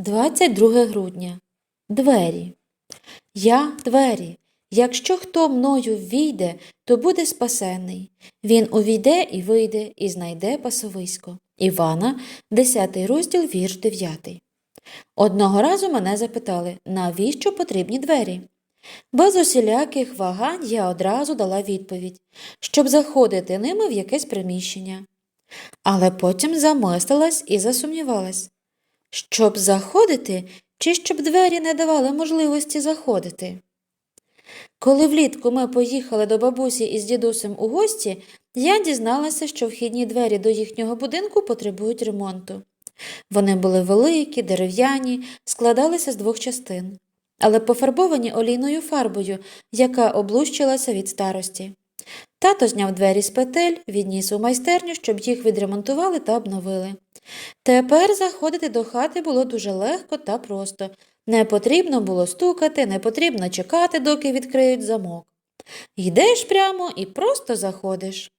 22 грудня. Двері. Я двері. Якщо хто мною ввійде, то буде спасений. Він увійде і вийде, і знайде пасовисько. Івана, 10 розділ, вірш 9. Одного разу мене запитали, навіщо потрібні двері? Без усіляких вагань я одразу дала відповідь, щоб заходити ними в якесь приміщення. Але потім замислилась і засумнівалась. Щоб заходити, чи щоб двері не давали можливості заходити? Коли влітку ми поїхали до бабусі із дідусем у гості, я дізналася, що вхідні двері до їхнього будинку потребують ремонту. Вони були великі, дерев'яні, складалися з двох частин, але пофарбовані олійною фарбою, яка облущилася від старості. Тато зняв двері з петель, відніс у майстерню, щоб їх відремонтували та обновили. Тепер заходити до хати було дуже легко та просто. Не потрібно було стукати, не потрібно чекати, доки відкриють замок. Йдеш прямо і просто заходиш.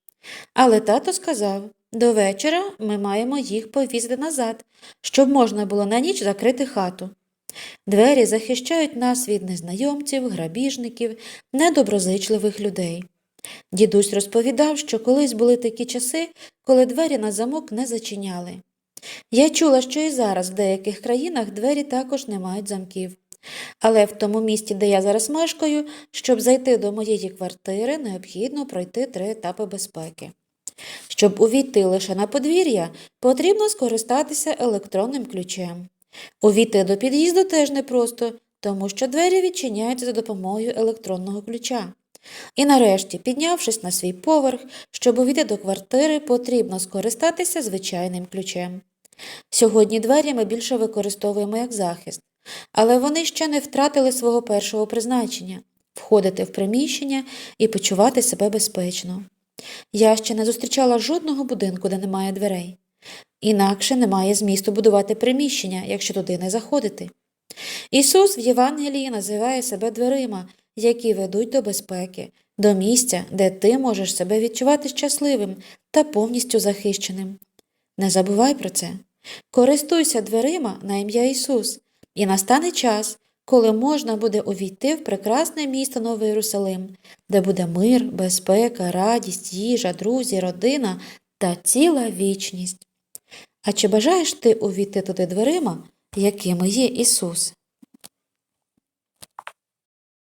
Але тато сказав до вечора ми маємо їх повісити назад, щоб можна було на ніч закрити хату. Двері захищають нас від незнайомців, грабіжників, недоброзичливих людей. Дідусь розповідав, що колись були такі часи, коли двері на замок не зачиняли. Я чула, що і зараз в деяких країнах двері також не мають замків. Але в тому місті, де я зараз мешкаю, щоб зайти до моєї квартири, необхідно пройти три етапи безпеки. Щоб увійти лише на подвір'я, потрібно скористатися електронним ключем. Увійти до під'їзду теж непросто, тому що двері відчиняються за допомогою електронного ключа. І нарешті, піднявшись на свій поверх, щоб увійти до квартири, потрібно скористатися звичайним ключем. Сьогодні двері ми більше використовуємо як захист, але вони ще не втратили свого першого призначення входити в приміщення і почувати себе безпечно. Я ще не зустрічала жодного будинку, де немає дверей. Інакше немає змісту будувати приміщення, якщо туди не заходити. Ісус в Євангелії називає себе дверима, які ведуть до безпеки, до місця, де ти можеш себе відчувати щасливим та повністю захищеним. Не забувай про це. Користуйся дверима на ім'я Ісус, і настане час, коли можна буде увійти в прекрасне місто Новий Єрусалим, де буде мир, безпека, радість, їжа, друзі, родина та ціла вічність. А чи бажаєш ти увійти туди дверима, якими є Ісус?